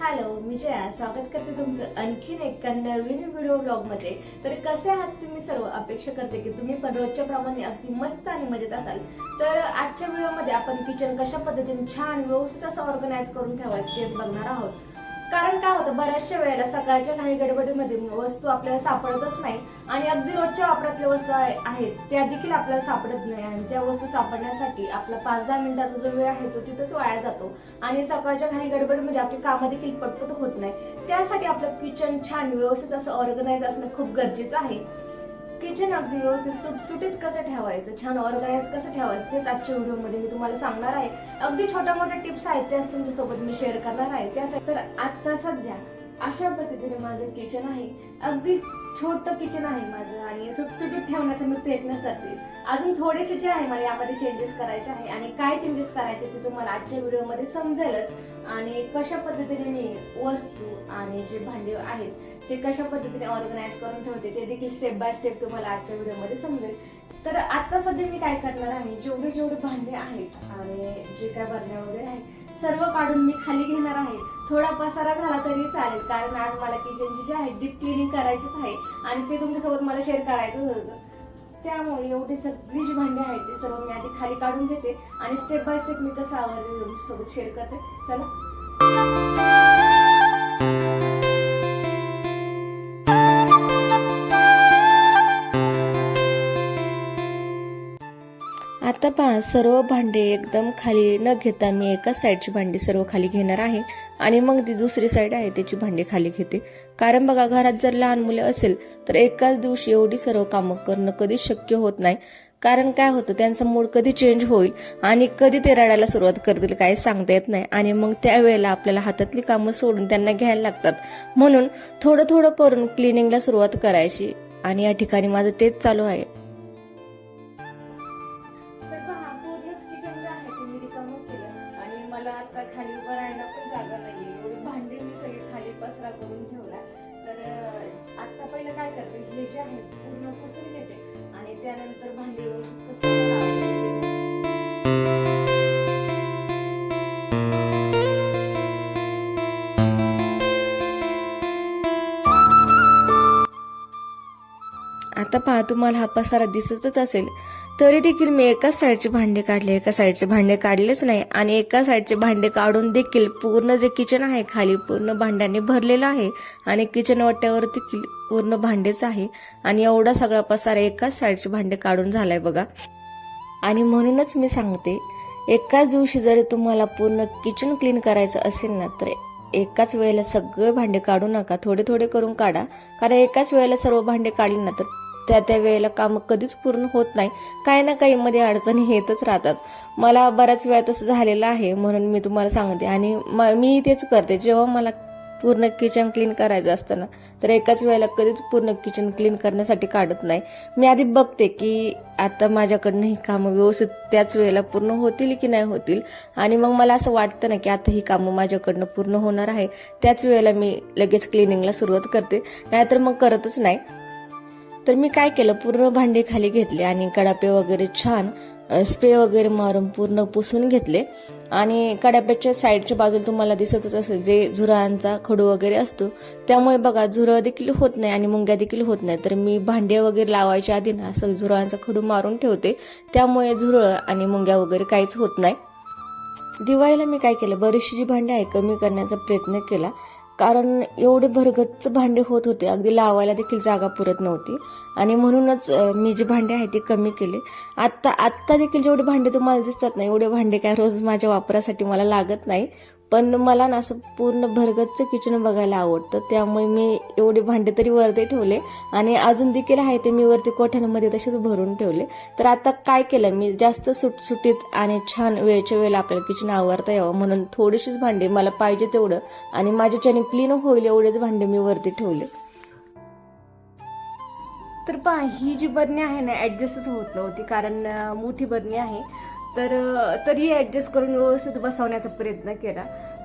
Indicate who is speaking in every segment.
Speaker 1: Hello मी जया. स्वागत करते तुमचं आणखीन एका नवीन व्हिडिओ ब्लॉगमध्ये तर कसे आहात तुम्ही सर्व? अपेक्षा करते की तुम्ही पण रोजच्या प्रमाणे अगदी मस्त आणि मजेत असाल. तर आजच्या व्हिडिओमध्ये आपण किचन कशा पद्धतीने छान व्यवस्थित असं ऑर्गनाईज करून ठेवायचं तेच बघणार आहोत. कारण काय होतं बऱ्याचशा वेळेला सकाळच्या काही गडबडीमध्ये वस्तू आपल्याला सापडतच नाही आणि अगदी रोजच्या वापरातल्या वस्तू आहेत त्या देखील आपल्याला सापडत नाही आणि त्या वस्तू सापडण्यासाठी आपला पाच दहा मिनिटाचा जो वेळ आहे तो तिथंच वाया जातो आणि सकाळच्या काही गडबडीमध्ये आपली कामं देखील पटपट होत नाही. त्यासाठी आपलं किचन छान व्यवस्थित असं ऑर्गनाईज असणं खूप गरजेचं आहे. किचन अगदी व्यवस्थित सुटसुटीत कसं ठेवायचं? छान ऑर्गनाईज कसं ठेवायचं? तेच आजच्या व्हिडिओमध्ये मी तुम्हाला सांगणार आहे. अगदी छोट्या मोठ्या टिप्स आहेत त्याच तुमच्यासोबत मी शेअर करणार आहे. त्यासाठी तर आत्ता सध्या अशा पद्धतीने माझं किचन आहे. अगदी छोटं किचन आहे माझं आणि सुटसुटीत ठेवण्याचा मी प्रयत्न करते. अजून थोडेसे जे आहे मला यामध्ये चेंजेस करायचे आहे आणि काय चेंजेस करायचे ते तुम्हाला आजच्या व्हिडिओमध्ये समजेलच. आणि कशा पद्धतीने मी वस्तू आणि जे भांडे आहेत ते कशा पद्धतीने ऑर्गनाईज करून ठेवते ते देखील स्टेप बाय स्टेप तुम्हाला आजच्या व्हिडिओमध्ये समजेल. तर आता सध्या मी काय करणार आहे? जेवढे जेवढे भांडे आहेत आणि जे काय बरण्या वगैरे आहेत सर्व काढून मी खाली घेणार आहे. थोडा पसारा झाला तरी चालेल कारण आज मला किचनची जी आहे डीप क्लिनिंग करायचीच आहे आणि ते तुमच्यासोबत मला शेअर करायचं होतं. त्यामुळे एवढी सगळी जी भांडी आहेत ती सर्व मी आधी खाली काढून घेते आणि स्टेप बाय स्टेप मी कसं आवडते तुमच्यासोबत शेअर करते. चला. आता पहा सर्व भांडे एकदम खाली न घेता मी एका साईडची भांडी सर्व खाली घेणार आहे आणि मग ती दुसरी साईड आहे त्याची भांडी खाली घेते. कारण बघा घरात जर लहान मुले असेल तर एकाच दिवशी एवढी सर्व कामं करणं कधीच शक्य होत नाही. कारण काय होतं त्यांचा मूड कधी चेंज होईल आणि कधी ते रडायला सुरुवात करतील काय सांगता येत नाही. आणि मग त्यावेळेला आपल्याला हातातली कामं सोडून त्यांना घ्यायला लागतात. म्हणून थोडं थोडं करून क्लिनिंगला सुरुवात करायची. आणि या ठिकाणी माझं तेच चालू आहे. काय करते हे जे आहे पूर्ण पुसून घेते आणि त्यानंतर भांडे व्यवस्थित आता पहा तुम्हाला हा पसारा दिसतच असेल तरी देखील मी एकाच साईडचे भांडे काढले. एका साईडचे भांडे काढलेच नाही आणि एका साईडचे भांडे काढून देखील पूर्ण जे किचन आहे खाली पूर्ण भांड्याने भरलेलं आहे आणि किचन वाट्यावर देखील पूर्ण भांडेच आहे आणि एवढा सगळा पसारा एकाच साईडचे भांडे काढून झालाय बघा. आणि म्हणूनच मी सांगते एकाच दिवशी जरी तुम्हाला पूर्ण किचन क्लीन करायचं असेल ना तर एकाच वेळेला सगळे भांडे काढू नका. थोडे थोडे करून काढा. कारण एकाच वेळेला सर्व भांडे काढली ना तर त्या त्या वेळेला काम कधीच पूर्ण होत नाही. काही ना काही मध्ये अडचणी येतच राहतात. मला बऱ्याच वेळा तसं झालेलं आहे म्हणून मी तुम्हाला सांगते. आणि मी तेच करते. जेव्हा मला पूर्ण किचन क्लीन करायचं असतं ना तर एकाच वेळेला कधीच पूर्ण किचन क्लीन करण्यासाठी काढत नाही. मी आधी बघते की आता माझ्याकडनं ही कामं व्यवस्थित त्याच वेळेला पूर्ण होतील की नाही होतील. आणि मग मला असं वाटतं ना की आता ही कामं माझ्याकडनं पूर्ण होणार आहे त्याच वेळेला मी लगेच क्लिनिंगला सुरुवात करते. नाहीतर मग करतच नाही. तर मी काय केलं? पूर्ण भांडे खाली घेतले आणि कडापे वगैरे छान स्प्रे वगैरे मारून पूर्ण पुसून घेतले. आणि कडाप्याच्या साईडच्या बाजूला तुम्हाला दिसतच असेल जे झुरळांचा खडू वगैरे असतो त्यामुळे बघा झुरं देखील होत नाही आणि मुंग्या देखील होत नाही तर मी भांडे वगैरे लावायच्या आधी ना असं झुरळांचा खडू मारून ठेवते. त्यामुळे झुरळ आणि मुंग्या वगैरे काहीच होत नाही. दिवाळीला मी काय केलं? बरीचशी जी भांडी आहे कमी करण्याचा प्रयत्न केला. कारण एवढे भरगच्च भांडे होत होते. अगदी लावायला देखील जागा पुरत नव्हती. आणि म्हणूनच मी जे भांडे आहे ते कमी केले. आत्ता आत्ता देखील जेवढे भांडे तुम्हाला दिसतात ना एवढे भांडे काय रोज माझ्या वापरासाठी मला लागत नाही. पण मला ना असं पूर्ण भरगच्च किचन बघायला आवडतं. त्यामुळे मी एवढे भांडे तरी वरती ठेवले आणि अजून देखील आहे ते मी वरती कोठ्यांमध्ये तसेच भरून ठेवले. तर आता काय केलं मी जास्त सुटसुटीत आणि छान वेळच्या वेळेला आपल्याला किचन आवरता यावं म्हणून थोडीशीच भांडे मला पाहिजे तेवढं आणि माझ्याच्याने क्लीन होईल एवढेच भांडे मी वरती ठेवले. तर पहा ही जी बरणी आहे ना ॲडजस्टच होत नव्हती कारण मोठी बरणी आहे. तर तरी ॲडजस्ट करून व्यवस्थित बसवण्याचा प्रयत्न केला.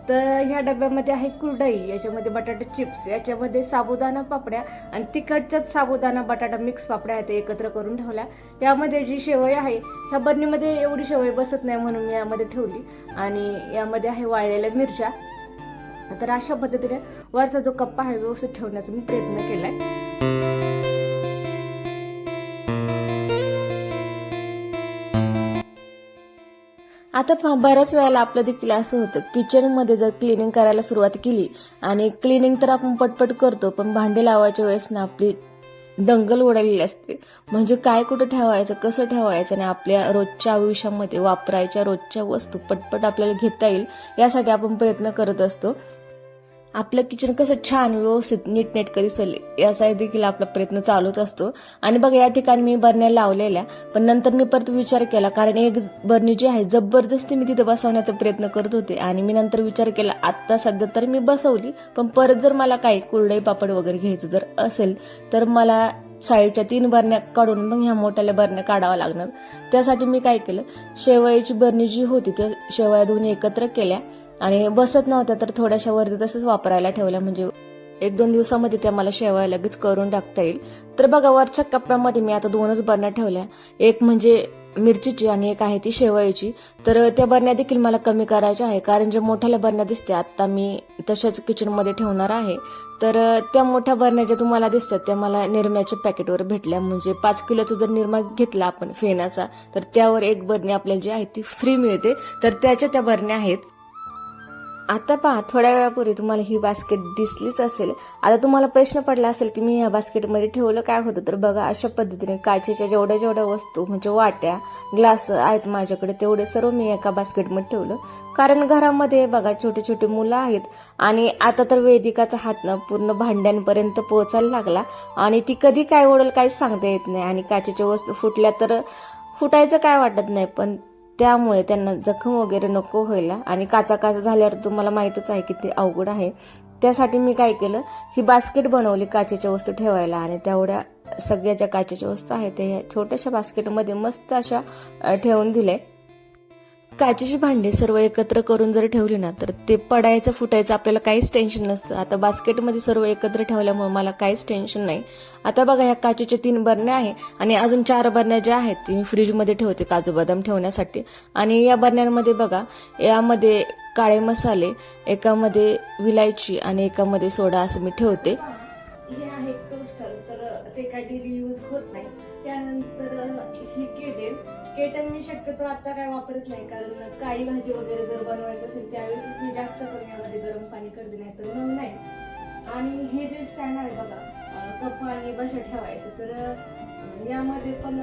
Speaker 1: तर ह्या डब्यामध्ये आहे कुरडई याच्यामध्ये बटाटा चिप्स याच्यामध्ये साबुदाणा पापड्या आणि तिखटच्याच साबुदाणा बटाटा मिक्स पापड्या आहेत एकत्र करून ठेवल्या. यामध्ये जी शेवई आहे ह्या बरणीमध्ये एवढी शेवई बसत नाही म्हणून मी यामध्ये ठेवली. आणि यामध्ये आहे वाळलेल्या मिरच्या. तर अशा पद्धतीने वरचा जो कप्पा आहे व्यवस्थित ठेवण्याचा मी प्रयत्न केला आहे आता बऱ्याच वेळेला आपलं देखील असं होतं किचनमध्ये जर क्लिनिंग करायला सुरुवात केली आणि क्लिनिंग तर आपण पटपट करतो पण भांडे लावायच्या वेळेस ना आपली दंगल उडालेली असते. म्हणजे काय कुठं ठेवायचं कसं ठेवायचं आणि आपल्या रोजच्या आयुष्यामध्ये वापरायच्या रोजच्या वस्तू पटपट आपल्याला घेता येईल यासाठी आपण प्रयत्न करत असतो. आपलं किचन कसं छान व्यवस्थित नीटनेटकं दिसेल याचा देखील आपला प्रयत्न चालूच असतो. आणि बघा या ठिकाणी मी बरण्या लावलेल्या पण नंतर मी परत विचार केला कारण एक बरणी जी आहे जबरदस्ती मी तिथे बसवण्याचा प्रयत्न करत होते. आणि मी नंतर विचार केला आत्ता सध्या तर मी बसवली पण परत जर मला काही कुरडई पापड वगैरे घ्यायचं जर असेल तर मला साईडच्या तीन बरण्या काढून मग ह्या मोठ्याल्या बरण्या काढाव्या लागणार. त्यासाठी मी काय केलं शेवयाची बरणी जी होती त्या शेवया दोन्ही एकत्र केल्या. आणि बसत नव्हत्या तर थोड्याशा वरती तसंच वापरायला ठेवल्या. म्हणजे एक दोन दिवसामध्ये त्या मला शेवाय लगेच करून टाकता येईल. तर बघा वरच्या कप्प्यामध्ये मी आता दोनच बरण्या ठेवल्या. एक म्हणजे मिरचीची आणि एक आहे ती शेवयाची. तर त्या बरण्या देखील मला कमी करायच्या आहे. कारण ज्या मोठ्याल्या बरण्या दिसते आता मी तशाच किचनमध्ये ठेवणार आहे. तर त्या मोठ्या बरण्या ज्या तुम्हाला दिसतात त्या मला निरम्याच्या पॅकेटवर भेटल्या. म्हणजे पाच किलोचा जर निरमा घेतला आपण फेनाचा तर त्यावर एक बरणी आपल्याला जी आहे ती फ्री मिळते. तर त्याच्या त्या बरण्या आहेत. आता पहा थोड्या वेळापूर्वी तुम्हाला ही बास्केट दिसलीच असेल. आता तुम्हाला प्रश्न पडला असेल की मी या बास्केटमध्ये ठेवलं काय होतं तर बघा अशा पद्धतीने काचेच्या जेवढ्या जेवढ्या वस्तू म्हणजे वाट्या ग्लास आहेत माझ्याकडे तेवढे सर्व मी एका बास्केटमध्ये ठेवलं. कारण घरामध्ये बघा छोटे छोटे मुलं आहेत आणि आता तर वेदिकाचा हात पूर्ण भांड्यांपर्यंत पोहोचायला लागला आणि ती कधी काय ओढल काहीच सांगता येत नाही आणि काचेच्या वस्तू फुटल्या तर फुटायचं काय वाटत नाही पण त्यामुळे त्यांना जखम वगैरे नको व्हायला. आणि काचा काचा झाल्यावर तुम्हाला माहीतच आहे की ते अवघड आहे. त्यासाठी मी काय केलं ही बास्केट बनवली काचेच्या वस्तू ठेवायला. आणि तेवढ्या सगळ्या ज्या काचेच्या वस्तू आहेत त्या ह्या छोट्याशा बास्केटमध्ये मस्त अशा ठेवून दिल्या. काचेची भांडी सर्व एकत्र करून जर ठेवली ना तर ते पडायचं फुटायचं आपल्याला काहीच टेन्शन नसतं. आता बास्केटमध्ये सर्व एकत्र ठेवल्यामुळे मला काहीच टेन्शन नाही. आता बघा ह्या काचेच्या तीन बरण्या आहे आणि अजून चार बरण्या ज्या आहेत ती मी फ्रीजमध्ये ठेवते काजू बदाम ठेवण्यासाठी. आणि या बरण्यांमध्ये बघा यामध्ये काळे मसाले एकामध्ये विलायची आणि एकामध्ये सोडा असं मी ठेवते. हे आहे टोस्टर तर ते काही डेली यूज होत नाही. त्यानंतर ही केटेल केटन मी शक्यतो आता काय वापरत नाही कारण काही भाजी वगैरे जर बनवायचं असेल त्यावेळेसच मी जास्त करून यामध्ये गरम पाणी करते नाही तर मग नाही. आणि हे जे स्टँड आहे बघा कप आणि बशा ठेवायचं तर यामध्ये पण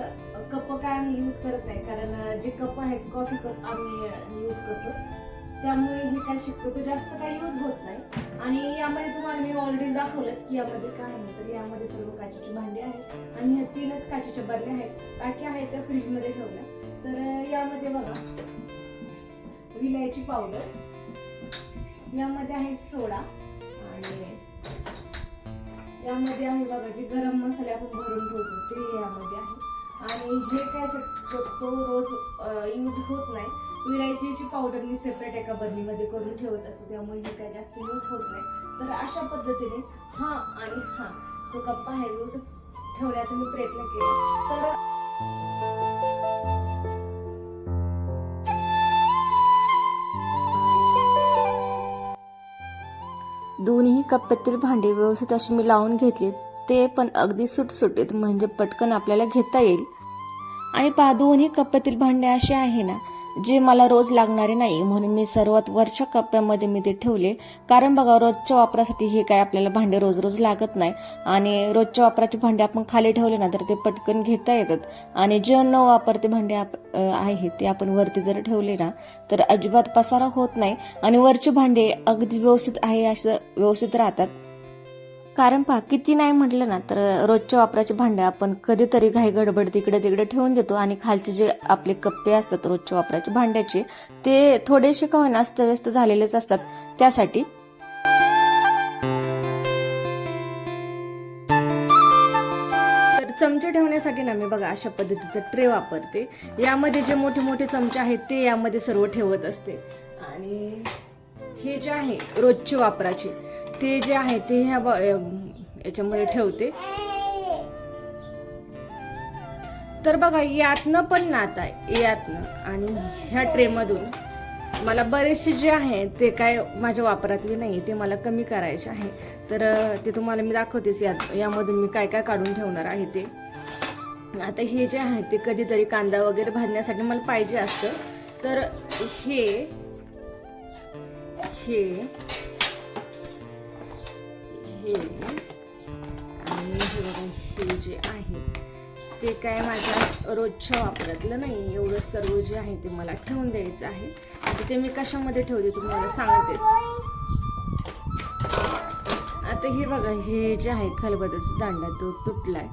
Speaker 1: कप काय आम्ही यूज करत नाही कारण जे कप आहेत कॉफी कप आम्ही यूज करतो. त्यामुळे हे काय शक्यतो जास्त काही यूज होत नाही. आणि यामध्ये तुम्हाला मी ऑलरेडी दाखवलंच की यामध्ये काय आहे. तर यामध्ये सर्व काचेची भांडी आहेत आणि ह्या तीनच काचेच्या बरण्या आहेत. बाकी आहेत त्या फ्रीजमध्ये ठेवल्या. तर यामध्ये बघा. विलायची पावडर यामध्ये आहे सोडा. आणि यामध्ये आहे बघा जे गरम मसाले आपण भरून ठेवतो ते यामध्ये आहे. आणि हे काय शक्यतो रोज यूज होत नाही. विरायची पावडर मी सेपरेट एका बदलीमध्ये करून ठेवत असते. त्यामुळे हे काय जास्त यूज होत नाही. तर अशा पद्धतीने हा आणि हा जो कप्पा आहे व्यवस्थित ठेवण्याचा मी प्रयत्न केला. तर दोन्ही कप्प्यातील भांडी व्यवस्थित अशी मी लावून घेतली. ते पण अगदी सुटसुटीत म्हणजे पटकन आपल्याला घेता येईल. आणि पहा दोन्ही कप्प्यातील भांडे असे आहे ना जे मला रोज लागणारे नाही म्हणून मी सर्वात वरच्या कप्प्यामध्ये मी ते ठेवले. कारण बघा रोजच्या वापरासाठी हे काय आपल्याला भांडे रोज रोज लागत नाही. आणि रोजच्या वापराचे भांडे आपण खाली ठेवले ना तर ते पटकन घेता येतात. आणि जे न वापरते भांडे आप आहे ते आपण वरती जर ठेवले ना तर अजिबात पसारा होत नाही. आणि वरचे भांडे अगदी व्यवस्थित आहे असं व्यवस्थित राहतात. कारण पहा किती नाही म्हटलं ना तर रोजच्या वापराचे भांडे आपण कधीतरी घाई गडबड तिकडे तिकडे ठेवून देतो आणि खालचे जे आपले कप्पे असतात रोजच्या वापराचे भांड्याचे ते थोडेसे का अस्तव्यस्त झालेलेच असतात. त्यासाठी तर चमचे ठेवण्यासाठी ना मी बघा अशा पद्धतीचं ट्रे वापरते. यामध्ये जे मोठे मोठे चमचे आहेत ते यामध्ये सर्व ठेवत असते. आणि हे जे आहे रोजचे वापराचे ते जे आहे ते ह्या ब- याच्यामध्ये ठेवते. तर बघा यातनं पण नात आहे. यातनं आणि ह्या ट्रेमधून. मला बरेचसे जे आहे ते काय माझ्या वापरातले नाही ते मला कमी करायचे आहे. तर ते तुम्हाला मी दाखवतेच यात. यामधून मी काय काय काढून ठेवणार आहे ते. आता हे जे आहे ते कधीतरी कांदा वगैरे भाजण्यासाठी मला पाहिजे असतं. तर हे हे हे आणि हे बघा हे जे आहे ते काय माझ्या रोजच्या वापरातलं नाही एवढं सर्व जे आहे ते मला ठेवून द्यायचं आहे. आता ते मी कशामध्ये ठेवते तुम्हाला सांगतेच. आता हे बघा हे जे आहे खलबत्याचा दांडा तो तुटलाय.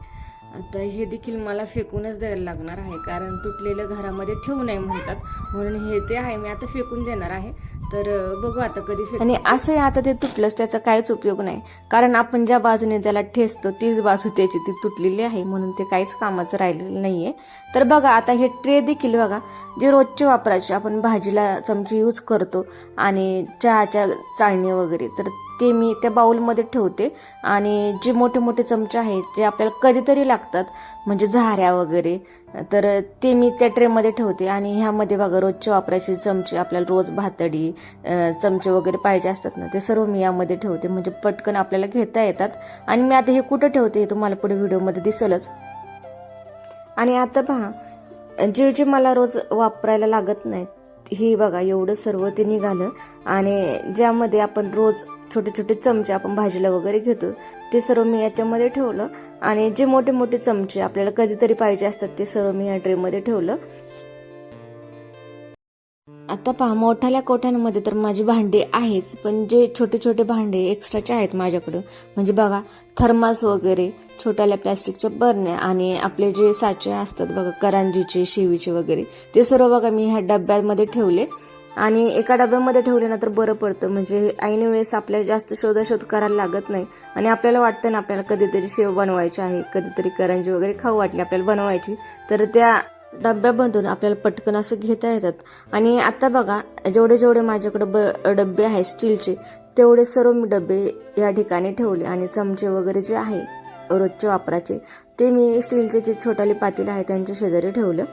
Speaker 1: आता हे देखील मला फेकूनच द्यायला लागणार आहे कारण तुटलेलं घरामध्ये ठेवू नये म्हणतात. म्हणून हे ते आहे मी आता फेकून देणार आहे. तर बघू आता कधी आणि असं आता ते तुटलंच त्याचा काहीच उपयोग नाही. कारण आपण ज्या बाजूने त्याला ठेचतो तीच बाजू त्याची ती तुटलेली आहे म्हणून ते काहीच कामाचं राहिलेलं नाही आहे तर बघा आता हे ट्रे देखील बघा जे रोजचे वापरायचे आपण भाजीला चमचे यूज करतो आणि चहाच्या चाळणी वगैरे तर ते मी त्या बाऊलमध्ये ठेवते. आणि जे मोठे मोठे चमचे आहेत जे आपल्याला कधीतरी लागतात. म्हणजे झाऱ्या वगैरे. तर ते मी त्या ट्रेमध्ये ठेवते. आणि ह्यामध्ये बघा रोजचे वापरायचे चमचे आपल्याला रोज भातडी चमचे वगैरे पाहिजे असतात ना ते सर्व मी यामध्ये ठेवते. म्हणजे पटकन आपल्याला घेता येतात. आणि मी आता हे कुठं ठेवते हे तुम्हाला पुढे व्हिडिओमध्ये दिसलच. आणि आता पहा जे जे मला रोज वापरायला लागत नाहीत हे बघा एवढं सर्व ते निघालं. आणि ज्यामध्ये आपण रोज छोटे छोटे चमचे आपण भाजीला वगैरे घेतो ते सर्व मी याच्यामध्ये ठेवलं. आणि जे मोठे मोठे चमचे आपल्याला कधीतरी पाहिजे असतात ते सर्व मी या ट्रेमध्ये ठेवलं. आता पहा मोठ्याल्या कोठ्यांमध्ये तर माझी भांडी आहेच पण जे छोटे छोटे भांडे एक्स्ट्राचे आहेत माझ्याकडं. म्हणजे बघा थर्मास वगैरे छोट्याल्या प्लॅस्टिकच्या बरण्या आणि आपले जे साचे असतात बघा करंजीचे शेवीचे वगैरे ते सर्व बघा मी ह्या डब्यामध्ये ठेवले. आणि एका डब्यामध्ये ठेवले ना तर बरं पडतं. म्हणजे ऐन वेळेस आपल्याला जास्त शोधाशोध करायला लागत नाही. आणि आपल्याला वाटतं ना आपल्याला कधीतरी शेव बनवायचे आहे कधीतरी करंजी वगैरे खाऊ वाटली आपल्याला बनवायची तर त्या डब्यामधून आपल्याला पटकन असं घेता येतात. आणि आता बघा जेवढे जेवढे माझ्याकडे ब डबे आहेत स्टीलचे तेवढे सर्व मी डबे या ठिकाणी ठेवले. आणि चमचे वगैरे जे आहे रोजचे वापराचे ते मी स्टीलचे जे छोटाले पातेले आहे त्यांच्या शेजारी ठेवलं.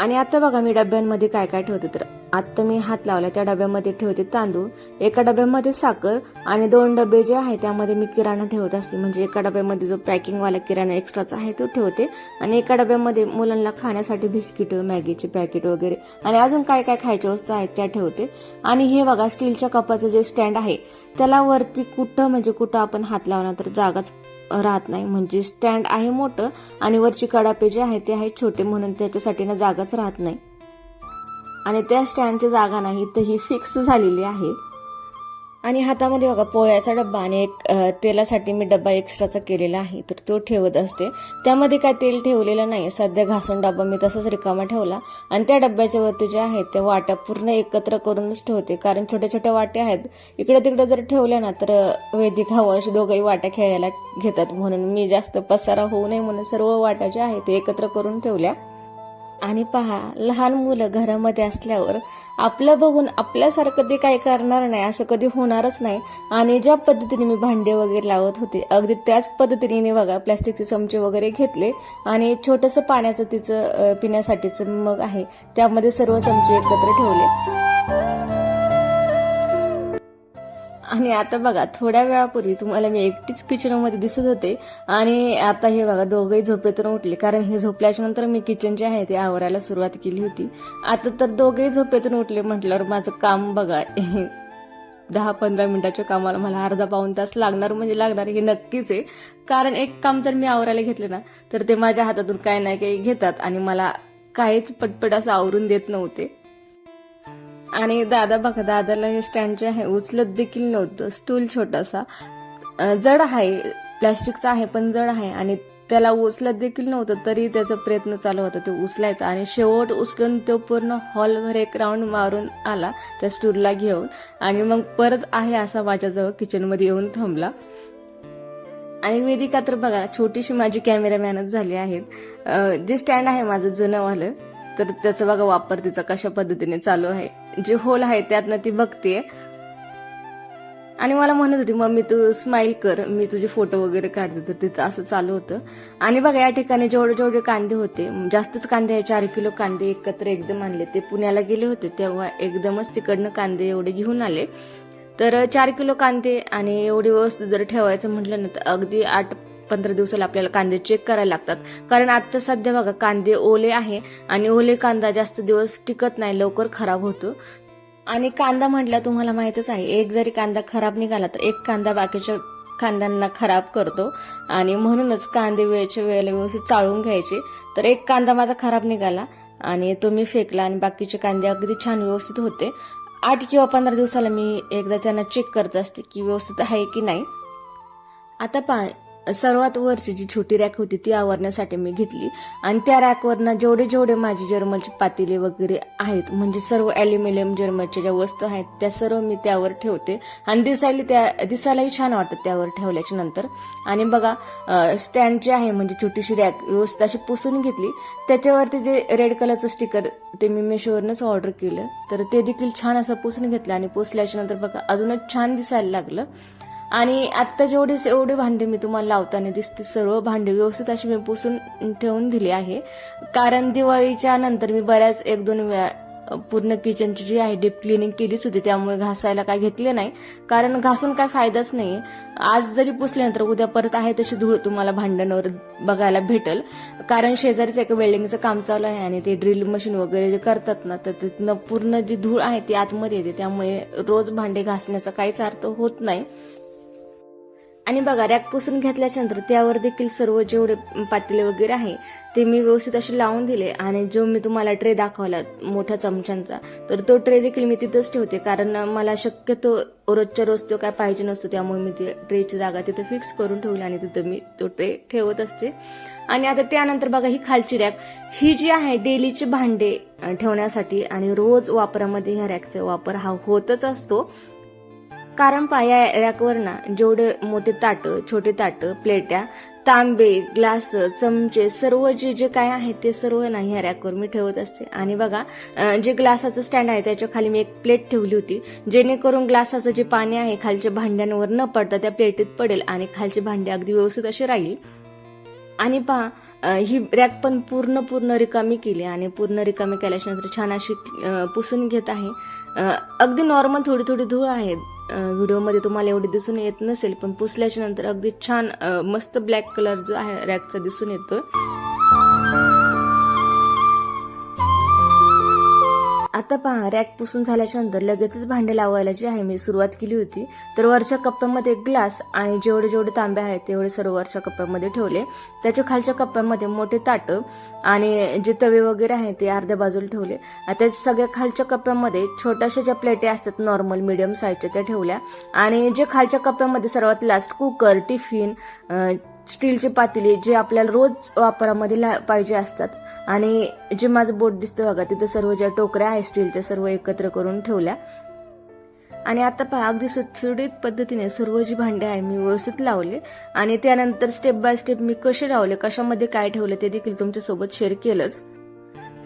Speaker 1: आणि आता बघा मी डब्यांमध्ये काय काय ठेवते तर आत्ता मी हात लावला त्या डब्यामध्ये ठेवते तांदूळ. एका डब्यामध्ये साखर आणि दोन डबे जे आहे त्यामध्ये मी किराणा ठेवत असते. म्हणजे एका डब्यामध्ये जो पॅकिंगवाला किराणा एक्स्ट्राचा आहे तो ठेवते. आणि एका डब्यामध्ये मुलांना खाण्यासाठी बिस्किट मॅगीचे पॅकेट वगैरे आणि अजून काय काय खायच्या वस्तू आहेत त्या ठेवते. आणि हे बघा स्टीलच्या कपाचं जे स्टँड आहे त्याला वरती कुठं म्हणजे कुठं आपण हात लावणार तर जागाच राहत नाही. म्हणजे स्टँड आहे मोठं आणि वरची कडापे जे आहे ते आहे छोटे म्हणून त्याच्यासाठी ना जागाच राहत नाही. आणि त्या स्टँडची जागा नाही तर ही फिक्स झालेली आहे. आणि हातामध्ये बघा पोळ्याचा डब्बा आणि एक तेलासाठी मी डब्बा एक्स्ट्राचा केलेला आहे तर तो ठेवत असते. त्यामध्ये काय तेल ठेवलेलं नाही सध्या घासून डब्बा मी तसाच रिकामा ठेवला. आणि त्या डब्याच्या वरती जे आहेत त्या वाट्या पूर्ण एकत्र करूनच ठेवते कारण छोट्या छोट्या वाट्या आहेत. इकडे तिकडे जर ठेवल्या ना तर वैदिक हवं अशी दोघंही वाट्या खेळायला घेतात. म्हणून मी जास्त पसारा होऊ नये म्हणून सर्व वाट्या ज्या आहेत ते एकत्र करून ठेवल्या. आणि पहा लहान मुलं घरामध्ये असल्यावर आपलं बघून आपल्यासारखं ते काही करणार नाही असं कधी होणारच नाही. आणि ज्या पद्धतीने मी भांडे वगैरे लावत होते अगदी त्याच पद्धतीने मी बघा प्लॅस्टिकचे चमचे वगैरे घेतले आणि छोटंसं पाण्याचं तिचं पिण्यासाठीचं मग आहे त्यामध्ये सर्व चमचे एकत्र ठेवले. आणि आता बघा थोड्या वेळापूर्वी तुम्हाला मी एकटीच किचनमध्ये दिसत होते. आणि आता हे बघा दोघंही झोपेतून उठले. कारण हे झोपल्याच्या नंतर मी किचन जे आहे ते आवरायला सुरुवात केली होती. आता तर दोघेही झोपेतून उठले म्हटल्यावर माझं काम बघा दहा पंधरा मिनिटाच्या कामाला मला अर्धा पाऊन तास लागणार म्हणजे लागणार हे नक्कीच आहे. कारण एक काम जर मी आवरायला घेतलं ना तर ते माझ्या हातातून काही ना काही घेतात आणि मला काहीच पटपट असं आवरून देत नव्हते. आणि दादा बघा दादाला हे स्टँड जे आहे उचलत देखील नव्हतं. स्टूल छोटासा. जड आहे प्लॅस्टिकचा आहे पण जड आहे. आणि त्याला उचलत देखील नव्हतं तरी त्याचा प्रयत्न चालू होता. ते उचलायचा. आणि शेवट उचलून तो पूर्ण हॉलवर एक राऊंड मारून आला त्या स्टूलला घेऊन. आणि मग परत आहे असा माझ्याजवळ किचनमध्ये येऊन थांबला. आणि वेदिका तर बघा छोटीशी माझी कॅमेरामॅनच झाली आहेत. जे स्टँड आहे माझं जुनंवालं तर त्याचा बघा वापर तिचा कशा पद्धतीने चालू आहे. जे होल आहे त्यातनं ती बघते आणि मला म्हणत होती मम्मी तू स्माईल कर. मी तुझे फोटो वगैरे काढते. तर तिचं असं चालू होतं. आणि बघा या ठिकाणी जेवढे जेवढे कांदे होते जास्तच कांदे आहे चार किलो कांदे एकत्र एकदम आणले. ते पुण्याला गेले होते तेव्हा एकदमच तिकडनं कांदे एवढे घेऊन आले. तर चार किलो कांदे आणि एवढी व्यवस्थित जर ठेवायचं म्हटलं ना तर अगदी आठ पंधरा दिवसाला आपल्याला कांदे चेक करायला लागतात. कारण आता सध्या बघा कांदे ओले आहे आणि ओले कांदा जास्त दिवस टिकत नाही लवकर खराब होतो. आणि कांदा म्हटला तुम्हाला माहितच आहे एक जरी कांदा खराब निघाला तर एक कांदा बाकीच्या कांद्यांना खराब करतो. आणि म्हणूनच कांदे वेळच्या वेळेला व्यवस्थित चाळून घ्यायचे. तर एक कांदा माझा खराब निघाला आणि तो मी फेकला आणि बाकीचे कांदे अगदी छान व्यवस्थित होते. आठ किंवा पंधरा दिवसाला मी एकदा त्यांना चेक करत असते की व्यवस्थित आहे की नाही. आता पा सर्वात वरची जी छोटी रॅक होती ती आवरण्यासाठी मी घेतली. आणि त्या रॅकवरनं जेवढे जेवढे माझे जर्मलचे पातेले वगैरे आहेत म्हणजे सर्व ॲल्युमिनियम जर्मलच्या ज्या वस्तू आहेत त्या सर्व मी त्यावर ठेवते. आणि दिसायला त्या दिसायलाही छान वाटतं त्यावर ठेवल्याच्या नंतर. आणि बघा स्टँड जे आहे म्हणजे छोटीशी रॅक व्यवस्थित अशी पुसून घेतली. त्याच्यावरती जे रेड कलरचं स्टिकर ते मी मेशोवरनंच ऑर्डर केलं. तर ते देखील छान असं पुसून घेतलं आणि पुसल्याच्या नंतर बघा अजूनच छान दिसायला लागलं. आणि आत्ता जेवढी एवढी भांडी मी तुम्हाला लावताना दिसते सर्व भांडी व्यवस्थित अशी मी पुसून ठेवून दिली आहे. कारण दिवाळीच्या नंतर मी बऱ्याच एक दोन वेळा पूर्ण किचनची जी आहे डीप क्लिनिंग केलीच होती त्यामुळे घासायला काय घेतले नाही. कारण घासून काय फायदाच नाही आज जरी पुसल्यानंतर उद्या परत आहे तशी धूळ तुम्हाला भांड्यांवर बघायला भेटेल. कारण शेजारीच एका वेल्डिंगचं काम चालू आहे आणि ते ड्रिल मशीन वगैरे जे करतात ना तर तिथनं पूर्ण जी धूळ आहे ती आतमध्ये येते. त्यामुळे रोज भांडे घासण्याचा काहीच अर्थ होत नाही. आणि बघा रॅक पुसून घेतल्याच्यानंतर त्यावर देखील सर्व जेवढे पातेले वगैरे आहे ते मी व्यवस्थित असे लावून दिले आणि जो मी तुम्हाला ट्रे दाखवला मोठ्या चमच्यांचा तर तो ट्रे देखील मी तिथंच ठेवते. कारण मला शक्यतो रोजच्या रोज तो काय पाहिजे नसतो त्यामुळे मी ती ट्रेची जागा तिथं फिक्स करून ठेवली आणि तिथं मी तो ट्रे ठेवत असते. आणि आता त्यानंतर बघा ही खालची रॅक ही जी आहे डेलीची भांडे ठेवण्यासाठी आणि रोज वापरामध्ये ह्या रॅकचा वापर हा होतच असतो. कारण पहा या रॅकवर ना जेवढे मोठे ताट छोटे ताट प्लेट्या तांबे ग्लास चमचे सर्व जे जे काय आहे ते सर्व ना ह्या रॅकवर मी ठेवत असते. आणि बघा जे ग्लासाचं स्टँड आहे त्याच्याखाली मी एक प्लेट ठेवली होती जेणेकरून ग्लासाचं जे पाणी आहे खालच्या भांड्यांवर न पडता त्या प्लेटीत पडेल आणि खालचे भांडे अगदी व्यवस्थित असे राहील. आणि पहा ही रॅक पण पूर्ण पूर्ण रिकामी केली आणि पूर्ण रिकामी केल्याच्यानंतर छान अशी पुसून घेत आहे. अगदी नॉर्मल थोडी थोडी धूळ आहे. व्हिडिओमध्ये तुम्हाला एवढी दिसून येत नसेल पण पुसल्याच्या नंतर अगदी छान मस्त ब्लॅक कलर जो आहे रॅकचा दिसून येतोय. आता पहा रॅक पुसून झाल्याच्यानंतर लगेचच भांडे लावायला जी आहे मी सुरुवात केली होती तर वरच्या कप्प्यामध्ये एक ग्लास आणि जेवढे जेवढे तांबे आहेत तेवढे सर्व वरच्या कप्प्यामध्ये ठेवले. त्याच्या खालच्या कप्प्यामध्ये मोठे ताट आणि जे तवे वगैरे आहे ते अर्ध्या बाजूला ठेवले. आता त्या सगळ्या खालच्या कप्प्यामध्ये छोट्याशा ज्या प्लेटे असतात नॉर्मल मिडियम साईजच्या त्या ठेवल्या. आणि जे खालच्या कप्प्यामध्ये सर्वात लास्ट कुकर टिफिन स्टीलचे पातेले जे आपल्याला रोज वापरामध्ये ला- पाहिजे असतात आणि जे माझं बोट दिसतं बघा तिथं सर्व ज्या टोकऱ्या आहे स्टीलच्या सर्व एकत्र करून ठेवल्या. आणि आता पहा अगदी सुटसुटीत पद्धतीने सर्व जी भांडे आहे मी व्यवस्थित लावले. आणि त्यानंतर स्टेप बाय स्टेप मी कसे लावले कशामध्ये काय ठेवले ते देखील तुमच्यासोबत शेअर केलंच.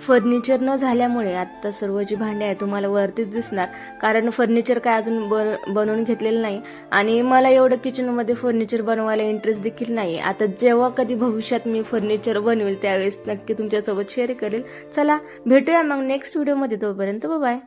Speaker 1: फर्निचर न झाल्यामुळे आत्ता सर्व जी भांडी आहे तुम्हाला वरतीच दिसणार. कारण फर्निचर काय अजून बन बनवून घेतलेलं नाही. आणि मला एवढं किचनमध्ये फर्निचर बनवायला इंटरेस्ट देखील नाही आता जेव्हा कधी भविष्यात मी फर्निचर बनवेल त्यावेळेस नक्की तुमच्यासोबत शेअर करेल. चला भेटूया मग नेक्स्ट व्हिडिओमध्ये तोपर्यंत बाय